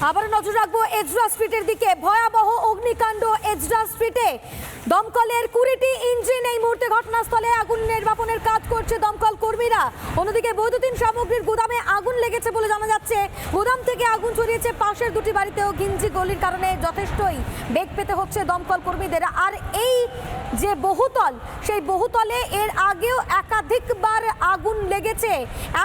আবার নজর রাখব এজরা স্ট্রিটের দিকে। ভয়াবহ অগ্নিকাণ্ড এজরা স্ট্রিটে। দমকলের কুড়িটি ইঞ্জিন এই মুহূর্তে ঘটনাস্থলে আগুন নির্বাপনের কাজ করছে দমকল কর্মীরা। অন্যদিকে বৈদ্যুতিন সামগ্রীর গুদামে আগুন লেগেছে বলে জানা যাচ্ছে। গুদাম থেকে আগুন ছড়িয়েছে পাশের দুটি বাড়িতেও গিঞ্জি গলির কারণে যথেষ্টই বেগ পেতে হচ্ছে দমকল কর্মীদের। আর এই যে বহুতল, সেই বহুতলে এর আগেও একাধিকবার আগুন লেগেছে।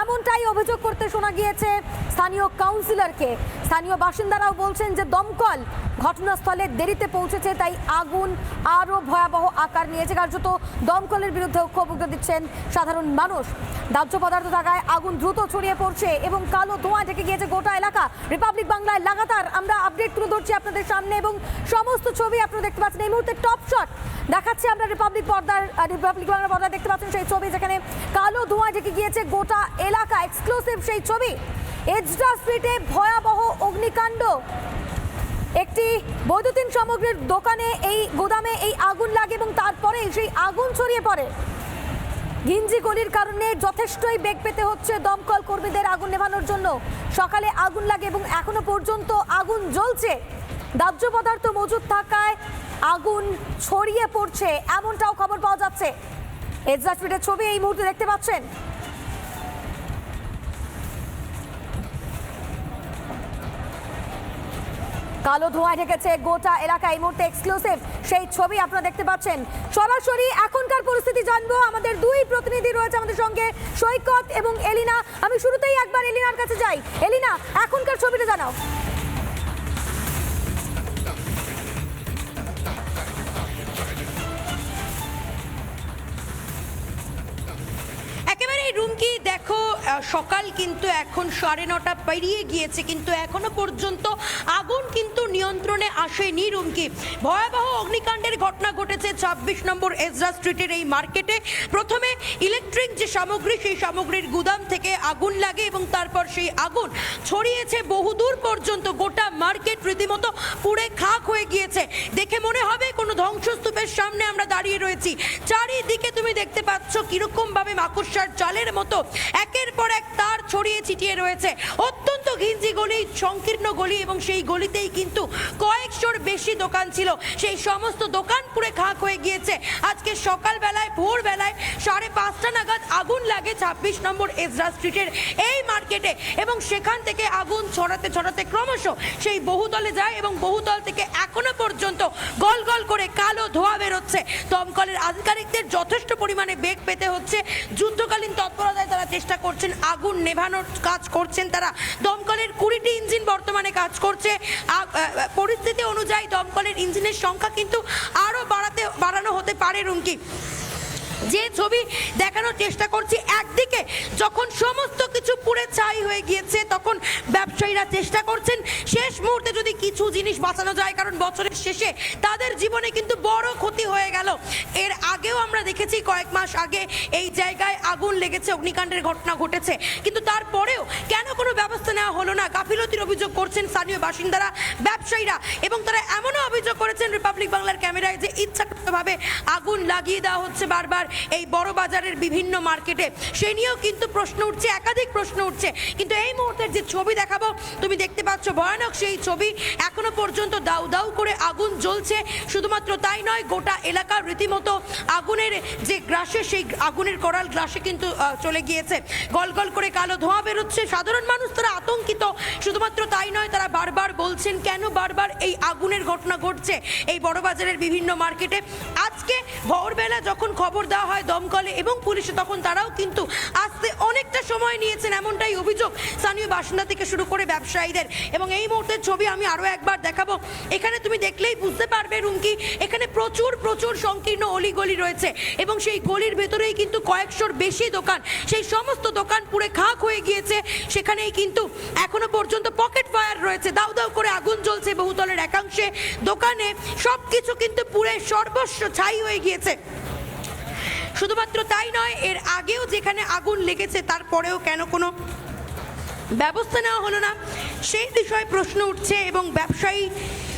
এমনটাই অভিযোগ করতে শোনা গিয়েছে স্থানীয় কাউন্সিলরকে। স্থানীয় বাসিন্দারাও বলছেন যে দমকল ঘটনাস্থলে দেরিতে পৌঁছেছে, তাই আগুন আরও ভয়াবহ আকার নিয়েছে। কার্যত দমকলের বিরুদ্ধেও ক্ষোভ উগরে দিচ্ছেন সাধারণ মানুষ। দাহ্য পদার্থ থাকায় আগুন দ্রুত ছড়িয়ে পড়ছে এবং কালো ধোঁয়া ঢেকে গিয়েছে গোটা এলাকা। রিপাবলিক বাংলায় লাগাতার আমরা আপডেট তুলে ধরছি আপনাদের সামনে এবং সমস্ত ছবি আপনারা দেখতে পাচ্ছেন। এই মুহূর্তে টপ শট দেখাচ্ছি আমরা রিপাবলিক পর্দার রিপাবলিক বাংলার পর্দায় দেখতে পাচ্ছেন সেই ছবি যেখানে কালো ধোঁয়া ঢেকে গিয়েছে গোটা এলাকা এক্সক্লুসিভ সেই ছবি। এজরা স্ট্রিটে ভয়াবহ অগ্নিকাণ্ড। একটি বৈদ্যুতিন সামগ্রীর দোকানে এই গোদামে এই আগুন লাগে এবং তারপরে সেই আগুন ছড়িয়ে পড়ে। ঘিঞ্জি গলির কারণে যথেষ্টই বেগ পেতে হচ্ছে দমকল কর্মীদের আগুন নেভানোর জন্য। সকালে আগুন লাগে এবং এখনও পর্যন্ত আগুন জ্বলছে। দাহ্য পদার্থ মজুদ থাকায় আগুন ছড়িয়ে পড়ছে। এমনটাও খবর পাওয়া যাচ্ছে। এজরা স্ট্রিটের ছবি এই মুহূর্তে দেখতে পাচ্ছেন। কালো ধোঁয়া ঢেকেছে গোটা এলাকা এই মুহূর্তে এক্সক্লুসিভ সেই ছবি আপনারা দেখতে পাচ্ছেন। সরাসরি এখনকার পরিস্থিতি জানব। আমাদের দুই প্রতিনিধি রয়েছে আমাদের সঙ্গে, সৈকত এবং এলিনা। আমি শুরুতেই একবার এলিনার কাছে যাই। এলিনা, এখনকার ছবিটা জানাও। সকাল কিন্তু এখন সাড়ে নটা পেরিয়ে গিয়েছে কিন্তু এখনও পর্যন্ত আগুন কিন্তু নিয়ন্ত্রণে আসেনি রুমকি। ভয়াবহ অগ্নিকাণ্ডের ঘটনা ঘটেছে ছাব্বিশ নম্বর এজরা স্ট্রিটের এই মার্কেটে। প্রথমে ইলেকট্রিক যে সামগ্রী, সেই সামগ্রীর গুদাম থেকে আগুন লাগে এবং তারপর সেই আগুন ছড়িয়েছে বহুদূর পর্যন্ত। গোটা মার্কেট রীতিমতো পুড়ে খাক হয়ে গিয়েছে। দেখে মনে হবে কোনো ধ্বংসস্তূপের সামনে আমরা দাঁড়িয়ে রয়েছি। চারিদিকে তুমি দেখতে পাচ্ছ কীরকম ভাবে মাকড়সার জালের মতো একের পর এক তার ছড়িয়ে ছিটিয়ে রয়েছে। অত্যন্ত ঘিঞ্জি গলি, সংকীর্ণ গলি এবং সেই গলিতেই কিন্তু কয়েকশোর বেশি দোকান ছিল। সেই সমস্ত দোকান পুড়ে খাক হয়ে গিয়েছে। আজকে সকালবেলায়, ভোরবেলায় সাড়ে পাঁচটা নাগাদ আগুন লাগে ছাব্বিশ নম্বর এজরা স্ট্রিটের এই মার্কেটে এবং সেখান থেকে আগুন ছড়াতে ছড়াতে ক্রমশ সেই বহুতলে যায় এবং বহুতল থেকে এখনও পর্যন্ত গল গল করে কালো ধোঁয়া বেরোচ্ছে। দমকলের আধিকারিকদের যথেষ্ট পরিমাণে বেগ পেতে হচ্ছে। যুদ্ধকালীন তৎপরতায় তারা চেষ্টা করছেন, আগুন নেভানোর কাজ করছেন তারা। দমকলের কুড়িটি ইঞ্জিন বর্তমানে কাজ করছে। পরিস্থিতি অনুযায়ী দমকলের ইঞ্জিনের সংখ্যা কিন্তু আরও বাড়াতে, বাড়ানো হতে পারে, রুমকি। যে ছবি দেখানোর চেষ্টা করছি, একদিকে যখন সমস্ত কিছু পুড়ে ছাই হয়ে গিয়েছে, তখন ব্যবসায়ীরা চেষ্টা করছেন শেষ মুহূর্তে যদি কিছু জিনিস বাঁচানো যায়, কারণ বছরের শেষে তাদের জীবনে কিন্তু বড় ক্ষতি হয়ে গেল। এর আমরা দেখেছি কয়েক মাস আগে এই জায়গায় আগুন লেগেছে, অগ্নিকাণ্ডের ঘটনা ঘটেছে। কিন্তু তারপরেও কেন কোনো ব্যবস্থা নেওয়া হলো না? গাফিলতির অভিযোগ করছেন স্থানীয় বাসিন্দারা, ব্যবসায়ীরা এবং তারা এমনও অভিযোগ করেছেন রিপাবলিক বাংলার ক্যামেরায় যে ইচ্ছাকৃতভাবে আগুন লাগিয়ে দেওয়া হচ্ছে বারবার এই বড় বাজারের বিভিন্ন মার্কেটে। সে নিয়েও কিন্তু প্রশ্ন উঠছে, একাধিক প্রশ্ন উঠছে। কিন্তু এই মুহূর্তের যে ছবি দেখাবো, তুমি দেখতে পাচ্ছ ভয়ানক সেই ছবি। এখনও পর্যন্ত দাউ দাউ করে আগুন জ্বলছে। শুধুমাত্র তাই নয়, গোটা এলাকার রীতিমতো আগুনের যে গ্রাসে, সেই আগুনের করাল গ্রাসে কিন্তু চলে গিয়েছে। গল গল করে কালো ধোঁয়া বেরোচ্ছে। সাধারণ মানুষ তারা আতঙ্কিত। শুধুমাত্র তাই নয়, তারা বারবার বলছেন, কেন বারবার এই আগুনের ঘটনা ঘটছে? এই বড় বাজারের বিভিন্ন মার্কেটে। আজকে ভোরবেলা যখন খবর দেওয়া হয় দমকলে এবং পুলিশে, তখন তারাও কিন্তু আসতে অনেকটা সময় নিয়েছেন। এমনটাই অভিযোগ স্থানীয় বাসিন্দা থেকে শুরু করে ব্যবসায়ীদের। এবং এই মুহূর্তের ছবি আমি আরও একবার দেখাবো। এখানে তুমি দেখলেই বুঝতে পারবে, রুমকি এখানে প্রচুর প্রচুর সংকীর্ণ অলিগলি রয়েছে। এবং সেই গলির ভেতরেই কিন্তু কয়েকশোর বেশি দোকান। সেই সমস্ত দোকান পুড়ে খাক হয়ে গিয়েছে। সেখানেই কিন্তু এখনও পর্যন্ত পকেট ফায়ার রয়েছে। দাউ দাউ করে আগুন জ্বলছে বহুতলের একাংশে। দোকানে সব কিছু কিন্তু পুড়ে সর্বস্ব ছাই হয়ে গিয়েছে। শুধুমাত্র তাই নয়, এর আগেও যেখানে আগুন লেগেছে, তারপরেও কেন কোনো ব্যবস্থা নেওয়া হলো না? সেই বিষয়ে প্রশ্ন উঠছে এবং ব্যবসায়ী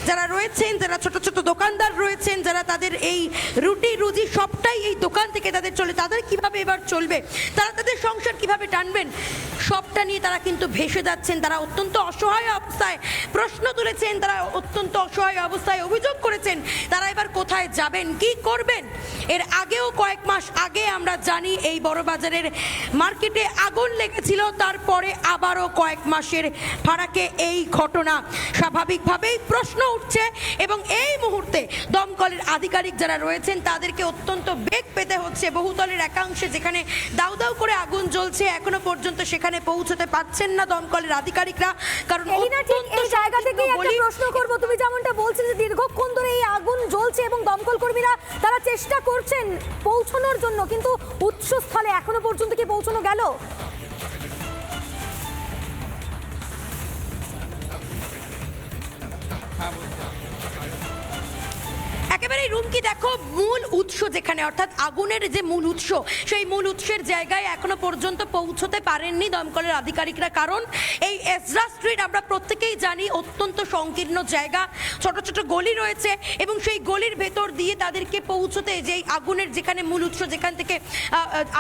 যারা রয়েছেন, যারা ছোট ছোট দোকানদার রয়েছেন, যারা তাদের এই রুটি, রুজি সবটাই এই দোকান থেকে তাদের চলে, তাদের কীভাবে এবার চলবে? তারা তাদের সংসার কীভাবে টানবেন? সবটা নিয়ে তারা কিন্তু ভেসে যাচ্ছেন। তারা অত্যন্ত অসহায় অবস্থায় প্রশ্ন তুলেছেন। তারা অত্যন্ত অসহায় অবস্থায় অভিযোগ করেছেন। তারা এবার কোথায় যাবেন? কি করবেন? এর আগেও কয়েক মাস আগে আমরা জানি এই বড় বাজারের মার্কেটে আগুন লেগেছিল। তারপরে আবারও কয়েক মাসের ফারাকে এই ঘটনা স্বাভাবিকভাবেই প্রশ্ন উঠছে এবং এই মুহূর্তে দমকলের আধিকারিক যারা রয়েছেন, তাদেরকে অত্যন্ত বেগ পেতে হচ্ছে। বহুতলের একাংশে যেখানে দাউ দাউ করে আগুন জ্বলছে, এখনও পর্যন্ত সেখানে পৌঁছতে পারছেন না দমকলের আধিকারিকরা কারণ এই জায়গা থেকেই একটা প্রশ্ন করব। তুমি যেমনটা বলছিলে যে দীর্ঘক্ষণ ধরে এই আগুন জ্বলছে এবং দমকল কর্মীরা তারা চেষ্টা করছেন পৌঁছানোর জন্য কিন্তু উৎসস্থলে এখনও পর্যন্ত কি পৌঁছানো গেল? একেবারে রুমকি দেখো, মূল উৎস যেখানে, অর্থাৎ আগুনের যে মূল উৎস, সেই মূল উৎসের জায়গায় এখনও পর্যন্ত পৌঁছতে পারেননি দমকলের আধিকারিকরা। কারণ এই এজরা স্ট্রিট আমরা প্রত্যেকেই জানি অত্যন্ত সংকীর্ণ জায়গা, ছোট ছোট গলি রয়েছে এবং সেই গলির ভেতর দিয়ে তাদেরকে পৌঁছতে যেই আগুনের যেখানে মূল উৎস যেখান থেকে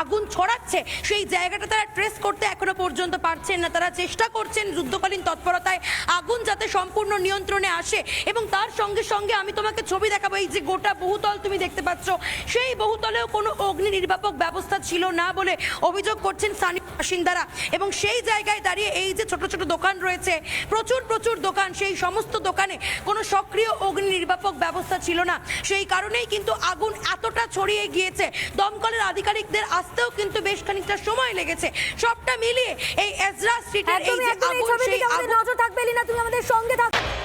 আগুন ছড়াচ্ছে, সেই জায়গাটা তারা ট্রেস করতে এখনও পর্যন্ত পারছেন না। তারা চেষ্টা করছেন যুদ্ধকালীন তৎপরতায় আগুন যাতে সম্পূর্ণ নিয়ন্ত্রণে আসে এবং তার সঙ্গে সঙ্গে আমি তোমাকে ছবি দেখাবো এই যে গোটা বহুতল তুমি দেখতে পাচ্ছ সেই বহুতলেও কোনো অগ্নি নির্বাপক ব্যবস্থা ছিল না বলে অভিযোগ করছেন স্থানীয় বাসিন্দারা। এবং সেই জায়গায় দাঁড়িয়ে এই যে ছোট ছোট দোকান রয়েছে প্রচুর প্রচুর দোকান সেই সমস্ত দোকানে কোনো সক্রিয় অগ্নি নির্বাপক ব্যবস্থা ছিল না। সেই কারণেই কিন্তু আগুন এতটা ছড়িয়ে গিয়েছে। দমকলের আধিকারিকদের আসতেও কিন্তু বেশ খানিকটা সময় লেগেছে। সবটা মিলিয়ে এই এজরা স্ট্রিটের এই যে আগুন সেই আগুন নজর থাকবে না তুমি আমাদের সঙ্গে থাকো।